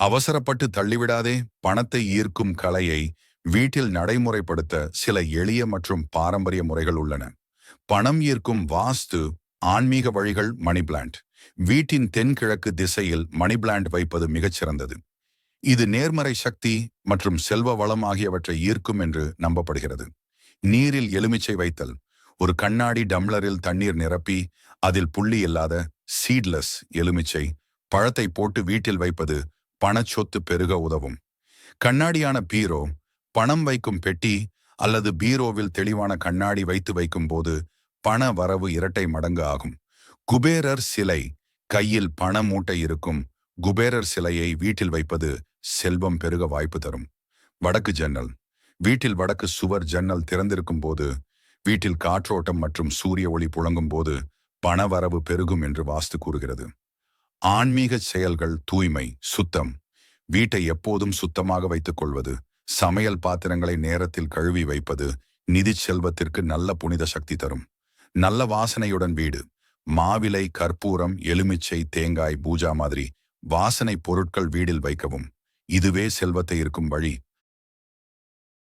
அவசரப்பட்டு தள்ளிவிடாதே. பணத்தை ஈர்க்கும் கலையை வீட்டில் நடைமுறைப்படுத்த சில எளிய மற்றும் பாரம்பரிய முறைகள் உள்ளன. பணம் ஈர்க்கும் வாஸ்து ஆன்மீக வழிகள் மணி பிளான்ட். வீட்டின் தென்கிழக்கு திசையில் மணி பிளான்ட் வைப்பது மிகச்சிறந்தது இது நேர்மறை சக்தி மற்றும் செல்வ வளம் ஆகியவற்றை ஈர்க்கும் என்று நம்பப்படுகிறது. நீரில் எலுமிச்சை வைத்தல். ஒரு கண்ணாடி டம்ளரில் தண்ணீர் நிரப்பி அதில் புள்ளி இல்லாத சீட்லெஸ் எலுமிச்சை பழத்தை போட்டு வீட்டில் வைப்பது பணச்சொத்து பெருக உதவும். கண்ணாடியான பீரோ பணம் வைக்கும் பெட்டி அல்லது பீரோவில் தெளிவான கண்ணாடி வைத்து வைக்கும் போது பண வரவு இரட்டை மடங்கு ஆகும். குபேரர் சிலை கையில் பண மூட்டை இருக்கும். குபேரர் சிலையை வீட்டில் வைப்பது செல்வம் பெருக வாய்ப்பு தரும். வடக்கு ஜன்னல் வீட்டில் வடக்கு சுவர் ஜன்னல் திறந்திருக்கும் போது வீட்டில் காற்றோட்டம் மற்றும் சூரிய ஒளி புழங்கும் போது பணவரவு பெருகும் என்று வாஸ்து கூறுகிறது. ஆன்மீக செயல்கள் தூய்மை சுத்தம். வீட்டை எப்போதும் சுத்தமாக வைத்துக் கொள்வது சமையல் பாத்திரங்களை நேரத்தில் கழுவி வைப்பது நிதி செல்வத்திற்கு நல்ல புனித சக்தி தரும். நல்ல வாசனையுடன் வீடு மாவிலை கற்பூரம் எலுமிச்சை தேங்காய் பூஜா மாதிரி வாசனை பொருட்கள் வீடில் வைக்கவும். இதுவே செல்வத்தை இருக்கும் வழி.